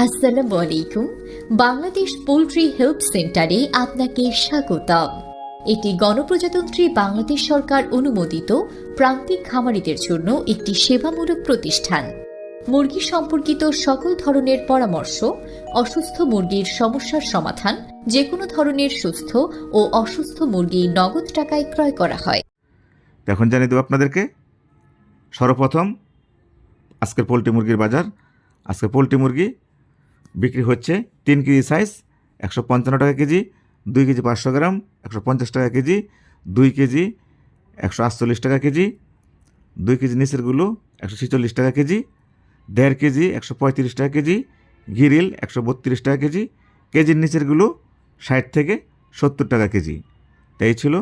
আসসালামু আলাইকুম। Bangladesh poultry help সেন্টারে আপনাকে স্বাগতম। এটি গণপ্রজাতন্ত্রী বাংলাদেশ সরকার অনুমোদিত প্রান্তিক খামারিদের জন্য একটি সেবামূলক প্রতিষ্ঠান। মুরগি সম্পর্কিত সকল ধরনের পরামর্শ, অসুস্থ মুরগির সমস্যার সমাধান যে কোনো ধরনের সুস্থ ও অসুস্থ মুরগি নগদ টাকায় ক্রয় করা হয়। এখন জানিয়ে দেবো আপনাদেরকে, সর্বপ্রথম আজকের পোলট্রি মুরগির বাজার। আজকে পোলট্রি মুরগি বিক্রি হচ্ছে তিন কেজি সাইজ একশো পঞ্চান্ন টাকা কেজি, দুই কেজি পাঁচশো গ্রাম, একশো পঞ্চাশ টাকা কেজি, দুই কেজি একশো আটচল্লিশ টাকা কেজি, দুই কেজি নিচেরগুলো একশো ছেচল্লিশ টাকা কেজি, দেড় কেজি একশো পঁয়ত্রিশ টাকা কেজি গিরিল একশো বত্রিশ টাকা কেজি, কেজির নিচেরগুলো ষাট থেকে সত্তর টাকা কেজি। তাই ছিল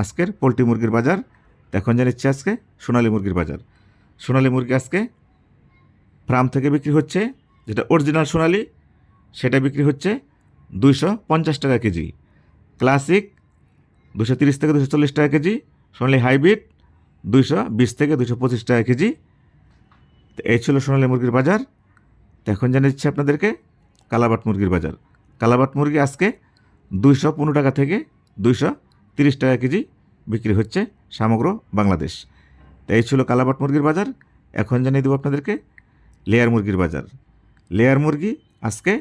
আজকের পোলট্রি মুরগির বাজার। এখন জানিচ্ছি আজকে সোনালী মুরগির বাজার। সোনালী মুরগি আজকে ফার্ম থেকে বিক্রি হচ্ছে যেটা অরিজিনাল সোনালি, সেটা বিক্রি হচ্ছে দুইশো পঞ্চাশ টাকা কেজি। ক্লাসিক দুশো তিরিশ থেকে দুশো চল্লিশ টাকা কেজি। সোনালি হাইব্রিড দুইশো বিশ থেকে দুশো পঁচিশ টাকা কেজি। তো এই ছিল সোনালী মুরগির বাজার। তো এখন জানিয়েছি আপনাদেরকে, কালাবাট মুরগির বাজার। কালাবাট মুরগি আজকে দুইশো পনেরো টাকা থেকে দুইশো তিরিশ টাকা কেজি বিক্রি হচ্ছে সমগ্র বাংলাদেশ। তো এই ছিল কালাবাট মুরগির বাজার। এখন জানিয়ে দেবো আপনাদেরকে লেয়ার মুরগির বাজার। লেয়ার মুরগি আজকে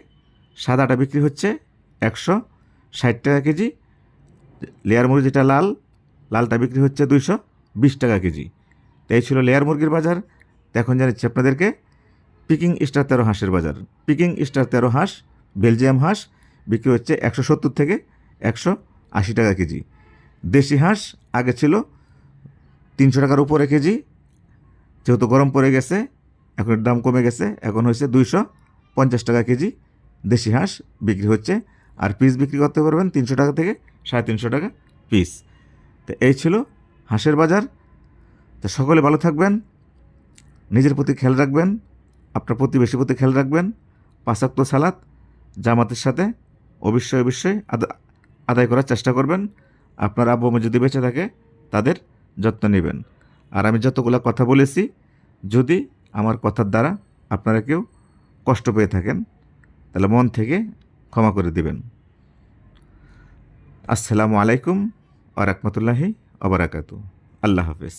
সাদাটা বিক্রি হচ্ছে একশো ষাট টাকা কেজি। লেয়ার মুরগি যেটা লাল, লালটা বিক্রি হচ্ছে দুইশো বিশ টাকা কেজি। তো এই ছিল লেয়ার মুরগির বাজার। এখন জানাচ্ছি আপনাদেরকে পিকিং স্টার তেরো হাঁসের বাজার। পিকিং স্টার তেরো হাঁস, বেলজিয়াম হাঁস বিক্রি হচ্ছে একশো সত্তর থেকে একশো আশি টাকা কেজি। দেশি হাঁস আগে ছিল তিনশো টাকার উপরে কেজি, যেহেতু গরম পড়ে গেছে এখন দাম কমে গেছে। এখন হয়েছে দুইশো পঞ্চাশ টাকা কেজি। দেশি হাঁস বিক্রি হচ্ছে। আর পিস বিক্রি করতে পারবেন তিনশো টাকা থেকে সাড়ে তিনশো টাকা পিস। তো এই ছিল হাঁসের বাজার। তো সকলে ভালো থাকবেন, নিজের প্রতি খেয়াল রাখবেন, আপনার প্রতিবেশীর প্রতি খেয়াল রাখবেন পাঁচাক্ত সালাত জামাতের সাথে অবশ্যই অবশ্যই আদা- আদায় করার চেষ্টা করবেন। আপনার আব্বু যদি বেঁচে থাকে, তাদের যত্ন নেবেন। আর আমি যতগুলো কথা বলেছি, যদি আমার কথার দ্বারা আপনারা কেউ কষ্ট পেয়ে থাকেন, তাহলে মন থেকে ক্ষমা করে দেবেন। আসসালামু আলাইকুম আ রহমতুল্লাহি আবরাকাতু আল্লাহ হাফেজ।